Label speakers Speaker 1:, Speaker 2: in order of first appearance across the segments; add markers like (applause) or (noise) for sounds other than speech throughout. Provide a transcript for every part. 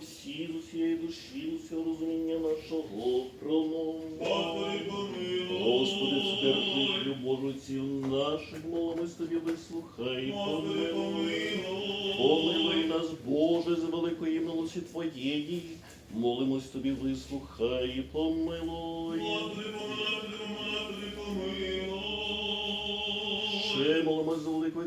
Speaker 1: всіх, усієї душі, усього розуміння нашого промов. Господи,
Speaker 2: помилуй. Господи, смертних
Speaker 1: любовниці наших молимось тобі вислухай. Помилуй.
Speaker 2: Помилуй
Speaker 1: нас, Боже, з великої милості Твоєї. Молимось тобі, вислухай, помилуй.
Speaker 2: Господи, помилуй.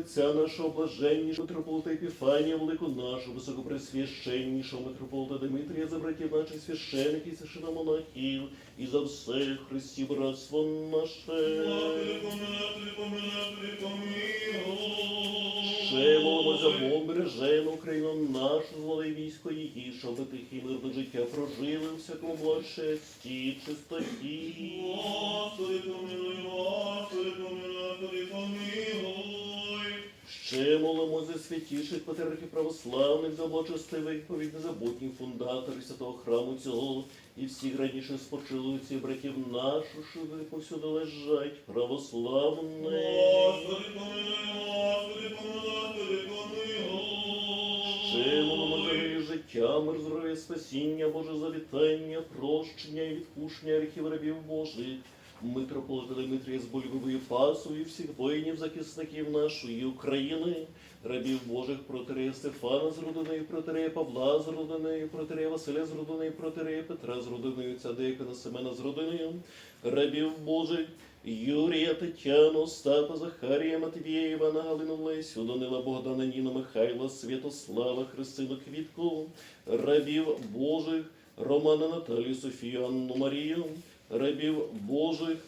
Speaker 1: Отця нашого блаженнішого митрополита Епіфанія, велику нашу, високопресвященнішого митрополита Дмитрія, за братів наших священиків і священомонахів, і за все Христі братство наше.
Speaker 2: Господи.
Speaker 1: Ще молимо за Бог бережену Україну нашу, злови військо її, щоб тихе і мирне життя прожили у всякому благочесті, чистоті.
Speaker 2: Господи, помилуй, Господи, помилуй, помилуй.
Speaker 1: Ще молимо за святіших патріархів православних, за благочестивих, відповідь незабутніх фундаторів святого храму цього, і всіх раніше спочилуючих братів нашу, що ви повсюди лежать, православних.
Speaker 2: Господи, помилуй, Господи, помилуй, помилуй.
Speaker 1: Ще молимо за мир життя, мир, здоров'я, спасіння, Боже завітання, прощення і відпущення гріхів рабів Божих. Митрополита Дмитрія з Бульбовою Пасою, і всіх воїнів, захисників нашої України, рабів Божих протерея Стефана з родиною, протерея Павла з родиною, протерея Василя з родиною, протерея Петра з родиною, отця Деякона Семена з родиною, рабів Божих, Юрія, Тетяну, Остапа, Захарія, Матвія, Івана, Галину, Лесю, Данила, Богдана, Ніна, Михайла, Святослава, Христину, Квітку, рабів Божих, Романа, Наталію, Софію, Анну, Марію, рабів Божих,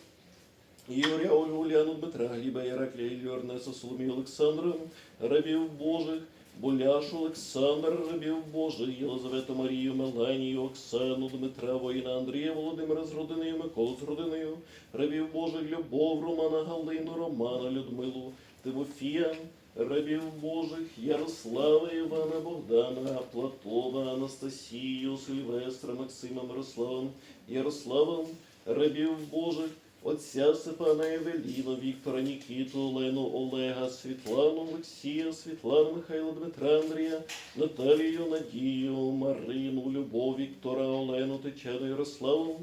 Speaker 1: Ольгу, Уляну, Дмитра, Гліба, Яраклія, Ілью, Ернеса, Соломію, Олександра, рабів Божих, Боляшу, Олександра, рабів Божих, Єлизавету, Марію, Меланію, Оксану, Дмитра, воїна, Андрія, Володимира з родиною, Миколу з родиною, рабів Божих, Любов, Романа, Галину, Романа, Людмилу, Тимофія, рабів Божих, Ярослава, Івана, Богдана, Платона, Анастасію, Сильвестра, Максима, Мирослава, Ярослава, рабів Божих, Отця Степана Евеліна, Віктора, Нікіту, Олену, Олега, Світлану, Олексія, Світлану, Михайла, Дмитра, Андрія, Наталію, Надію, Марину, Любов, Віктора, Олену, Тетяну, Ярославу,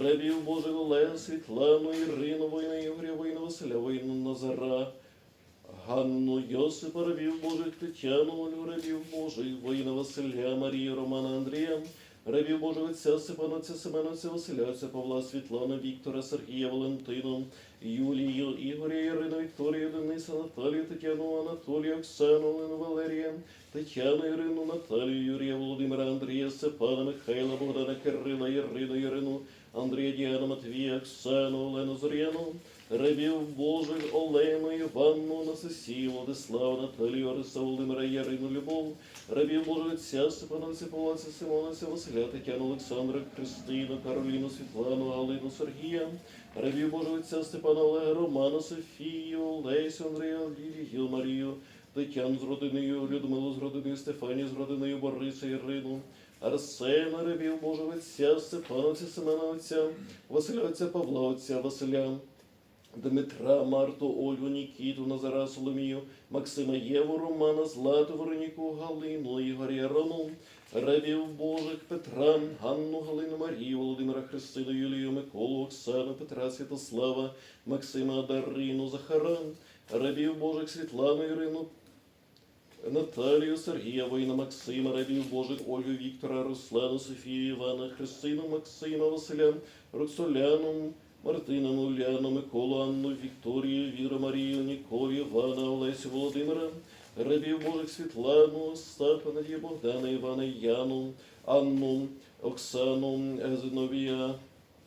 Speaker 1: рабів Божих Олега, Світлану, Ірину, Воїна, Ігоря, Воїна, Василя, Воїна, Назара, Ганну, Йосипа, рабів Божих, Тетяну, Олю, рабів Божих, воїна Василя, Марію, Романа, Андрія, рабів Божих Отця, Степана, Отця, Семена, Отця, Василя, Отця, Павла, Світлана, Віктора, Сергія, Валентину, Юлію, Ігоря, Ірину, Вікторію, Дениса, Наталію, Тетяну, Анатолію, Оксану, Олену, Валерія, Тетяну, Ірину, Наталію, Юрія, Володимира, Андрія, Степана, Михайла, Богдана, Кирила, Ірину, Ірину, Андрія, Діана, Матвія, Оксану, Олену, Зоряну, рабів Божих, Олену, Іванну, Насисію, Владислава, Наталію, Ариса, Володимира, Ярину, Любов, рабів Божих Отця, Степана, Отця, Павла, Отця, Симона, Отця, Василя, Тетяну, Олександра, Христину, Кароліну, Світлану, Галину, Сергія, рабів Божих Отця, Степана, Олега, Романа, Софію, Лесю, Андрія, Лілію, Марію, Тетяну з родиною, Людмилу з родиною, Стефанію з родиною, Бориса, Ірину, Арсена, рабів Божих Отця, Степана, Отця, Семена, Отця, Василя, Отця, Павла, Отця, Василя, Дмитра, Марту, Ольгу, Нікіту, Назара, Соломію, Максима, Єву, Романа, Злату, Вероніку, Галину, Ігоря, Рону, рабів Божих, Петра, Ганну, Галину, Марію, Володимира, Христину, Юлію, Миколу, Оксану, Петра, Святослава, Максима, Дарину, Захара, рабів Божих, Світлану, Ірину, Наталію, Сергія, воїна Максима, рабів Божих, Ольгу, Віктора, Руслану, Софію, Івана, Христину, Максима, Василя, Роксоляну, Мартина, Уляну, Миколу, Анну, Вікторію, Віру, Марію, Ніколю, Івана, Олесю, Володимира, рабів Божих Світлану, Остапа, Надію, Богдана, Івана, Яну, Анну, Оксану, Зиновія,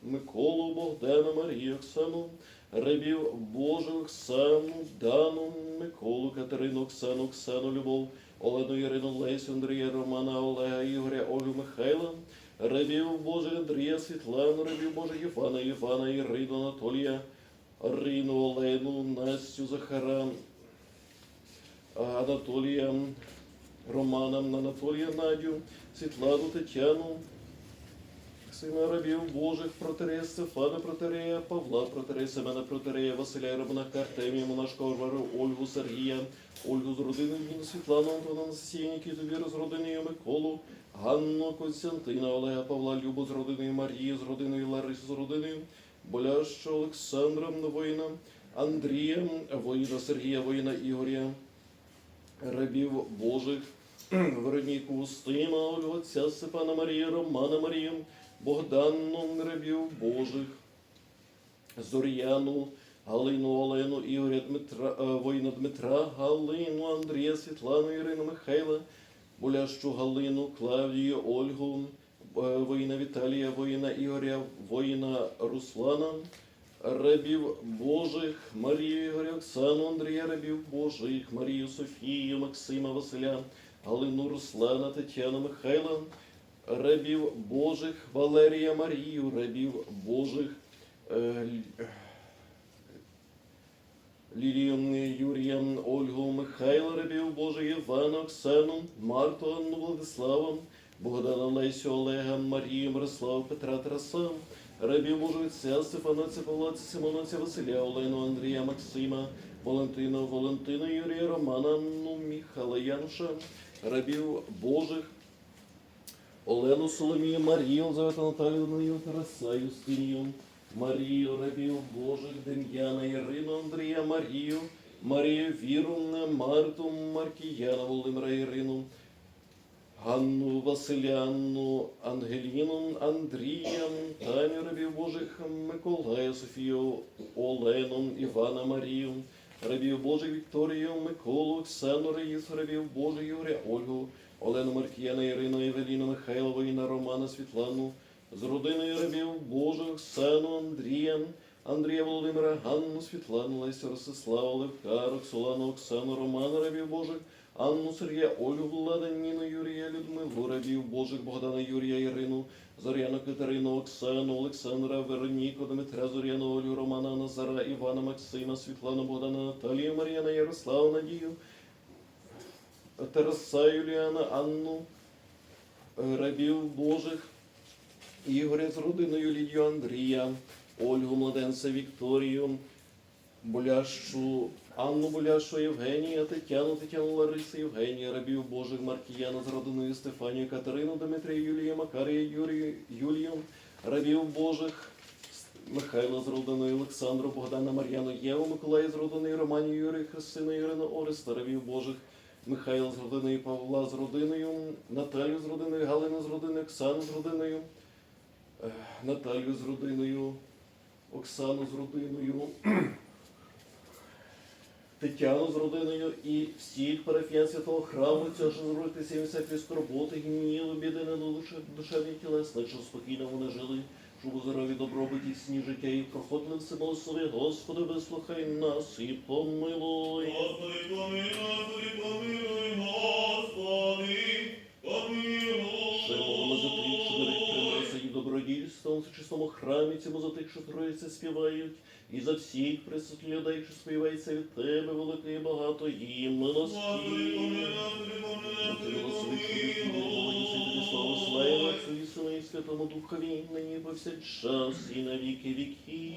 Speaker 1: Миколу, Богдана, Марію, Оксану, рабів Божих, Оксану, Дану, Миколу, Катерину, Оксану, Оксану, Любов, Олену, Ірину, Лесю, Андрія, Романа, Олега, Ігоря, Олю, Михайла, рабів Божих, Андрія, Світлану, рабів Божих, Івана, Івана, Ірину, Анатолія, Арину, Олену, Настю, Захара, Анатолія, Романа, Анатолія, Надю, Світлану, Тетяну, Сина рабів Божих, протерея Стефана, протерея Павла, протерея Семена, протерея Василя, Романа, Артемія, Монашка, Орвару, Ольгу, Сергія, Ольгу з Ніну, Світлану, Антона, Насія, Нікіту, Віру з родиною, Миколу, Ганну, Константина, Олега, Павла, Любу з родиною, Марію з родиною, Ларису з родиною, Боляща, Олександра, воїна, Андрія, воїна Сергія, воїна Ігоря, рабів Божих, Вероніку Устима, Ольгу, отця Степана Марію, Романа Марію, Богдану, рабів Божих, Зоряну, Галину Олену, Ігоря Дмитра, е, воїна Дмитра, Галину, Андрія, Світлану, Ірину Михайла, Болящу Галину, Клавдію, Ольгу, е, воїна Віталія, воїна Ігоря, воїна Руслана, рабів Божих, Марію Ігоря, Оксану, Андрія, рабів Божих, Марію Софію, Максима, Василя, Галину Руслана, Тетяну Михайла, рабів Божих, Валерія Марію, рабів Божих, е, Лілію Юрія, Ольгу, Михайла, рабів Божих, Івана, Оксану, Марту, Анну, Владислава, Богдана, Лесю, Олега, Марію, Мирослава, Петра, Тараса, рабів Божих, Отця, Стефана, Отця Павла, Симона, Отця Василя, Олену, Андрія, Максима, Валентина, Валентина, Юрія, Романа, Анну, Міхала, Януша, рабів Божих, Олену Соломію, Марію, Елизавету Наталію, Тараса, Юстинію, Марію, рабів Божих, Дем'яна, Ірину, Андрія, Марію, Марію, Віру, Марту, Маркіяна, Володимира, Ірину, Ганну, Василянну, Ангеліну, Андрія, Таню, рабів Божих, Миколая, Софію, Олену, Івана, Марію, рабів Божих, Вікторію, Миколу, Оксану, Раїсу, рабів Божих, Юрія, Ольгу, Олену Маркіяна, Ірину, Евеліну, Михайла, Воїна, Романа, Світлану, з родиною рабів Божих, Оксану, Андрія, Андрія Володимира, Ганну, Світлану, Лесю, Ростислава, Левка, Роксолану, Оксану, Романа, рабів Божих, Анну, Сергія, Ольгу, Влада, Ніну, Юрія, Людмилу, рабів Божих, Богдана, Юрія, Ірину, Зоряну, Катерину, Оксану, Олександра, Вероніку, Дмитра, Зоряну, Олю, Романа, Назара, Івана, Максима, Світлану, Богдана, Наталію, Мар'яна, Ярославу, Надію, Тараса, Юліана, Анну, рабів Божих, Ігоря з родиною Лідію Андрія, Ольгу Младенця Вікторію, Болящу, Анну Болящу, Євгенія, Тетяну, Тетяну Ларису, Євгенія, рабів Божих, Маркіяна з родиною Стефанію, Катерину, Дмитрія, Юлія, Макарія, Юрію, Юлію, рабів Божих, Михайла з родиною Олександру, Богдана, Мар'яну, Єву, Миколая з родиною Романі, Юрію, Христину, Ірину, Ореста, рабів Божих, Михайла з родиною Павла з родиною, Наталію з родиною, Галину з родиною, Оксану з родиною, Наталію з родиною, Оксану з родиною, (clears throat) Тетяну з родиною і всіх парафіян святого храму, цього зробитися і всякі скорботи, гніву, біди на душе, душевні тілесне, що спокійно вони жили, щоб у здорові добробуті сні життя і проходили все благослови, Господи, вислухай нас і помилуй.
Speaker 2: Господи, помилуй, Господи, помилуй,
Speaker 1: добродійством в чистому храмі цьому за тих, що троїться співають, і за всіх присутніх людей, що співається від тебе, великий
Speaker 2: і багато їм милості.
Speaker 1: Слава Отцю і Святому Духові, нині повсякчас, і на віки віків.